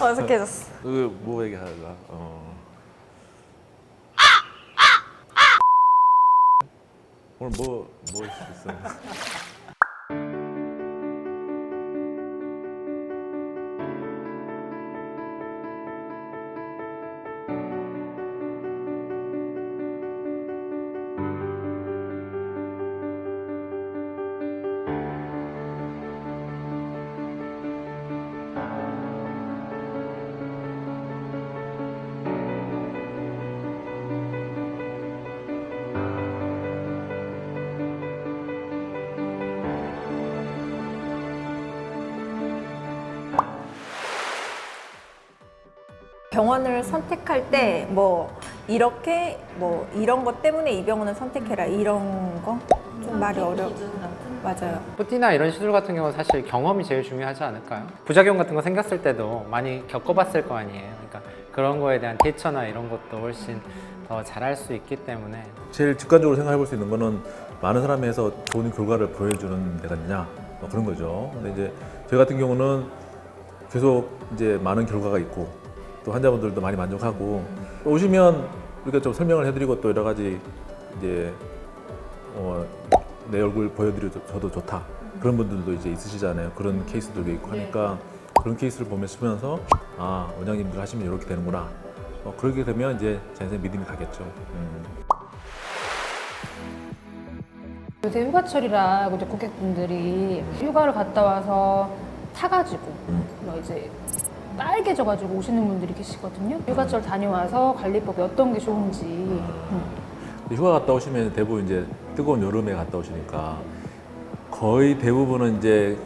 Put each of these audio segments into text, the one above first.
어색해졌어. 그뭐 얘기하다가 어. 오늘 뭐뭐 있어? 병원을 선택할 때 뭐 이렇게 뭐 이런 것 때문에 이 병원을 선택해라 이런 거 좀 말이 어려. 맞아요. 푸티나 이런 시술 같은 경우는 사실 경험이 제일 중요하지 않을까요? 부작용 같은 거 생겼을 때도 많이 겪어봤을 거 아니에요. 그러니까 그런 거에 대한 대처나 이런 것도 훨씬 더 잘할 수 있기 때문에 제일 직관적으로 생각해 볼 수 있는 거는 많은 사람에서 좋은 결과를 보여주는 데가 있냐 뭐 그런 거죠. 근데 이제 저희 같은 경우는 계속 이제 많은 결과가 있고 또 환자분들도 많이 만족하고 또 오시면 우리가 좀 설명을 해드리고 또 여러 가지 이제 어, 내 얼굴 보여드려도 좋다 그런 분들도 이제 있으시잖아요. 그런 케이스들도 있고 하니까 그런 케이스를 보면서 아 원장님들 하시면 이렇게 되는구나. 어, 그렇게 되면 이제 자연스레 믿음이 가겠죠. 음. 요새 휴가철이라 이제 고객분들이 휴가를 갔다 와서 타가지고 뭐 이제 빨개져가지고 오시는 분들이 계시거든요. 휴가철 다녀와서 관리법이 어떤 게 좋은지. 음. 휴가 갔다 오시면 대부분 이제 뜨거운 여름에 갔다 오시니까 거의 대부분은 이제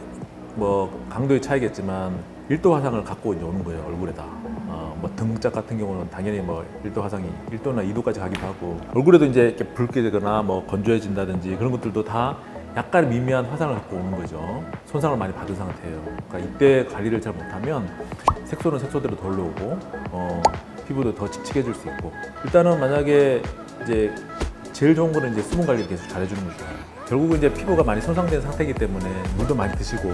뭐 강도의 차이겠지만 일도 화상을 갖고 이제 오는 거예요 얼굴에다. 어, 뭐 등짝 같은 경우는 당연히 뭐 일도 화상이 1도나 2도까지 가기도 하고 얼굴에도 이제 이렇게 붉게 되거나 뭐 건조해진다든지 그런 것들도 다 약간 미미한 화상을 갖고 오는 거죠. 손상을 많이 받은 상태예요. 그러니까 이때 관리를 잘 못하면 색소는 색소대로 덜 나오고 어, 피부도 더 칙칙해질 수 있고 일단은 만약에 이제 제일 좋은 거는 이제 수분 관리를 계속 잘해주는 거죠. 결국은 이제 피부가 많이 손상된 상태이기 때문에 물도 많이 드시고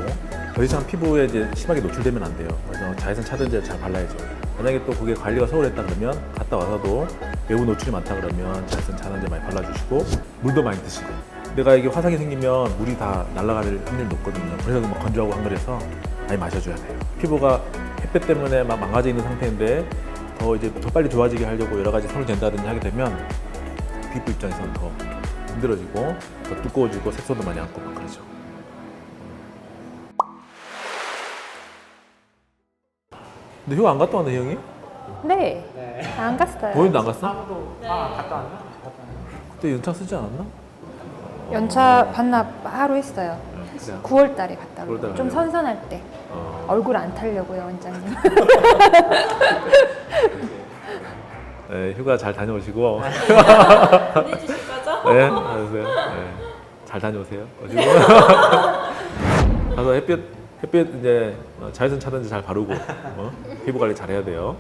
더 이상 피부에 이제 심하게 노출되면 안 돼요. 그래서 자외선 차단제를 잘 발라야죠. 만약에 또 그게 관리가 소홀했다 그러면 갔다 와서도 매우 노출이 많다 그러면 자외선 차단제 많이 발라주시고 물도 많이 드시고 내가 이게 화상이 생기면 물이 다 날아갈 확률이 높거든요. 그래서 막 건조하고 한글해서 많이 마셔줘야 돼요. 피부가 햇볕 때문에 막 망가져 있는 상태인데 더 이제 더 빨리 좋아지게 하려고 여러 가지 손을 댄다든지 하게 되면 피부 입장에서는 더 힘들어지고 더 두꺼워지고 색소도 많이 안고 막 그러죠. 근데 휴가 안 갔다 왔네 형이? 네. 안 갔어요. 보인도 안 갔어? 아 갔다 왔나? 그때 연차 쓰지 않았나? 연차 반납 하루 했어요. 그냥 9월 달에 갔다 9월 달에 오고. 좀 가요? 선선할 때. 어, 얼굴 안 타려고요, 원장님. 네, 휴가 잘 다녀오시고 보내주실 거죠? 네, 알았어요. 네, 잘 다녀오세요. 어지고 가서 햇볕 햇볕 이제 어, 자외선 차단제 잘 바르고 어? 피부 관리 잘 해야 돼요.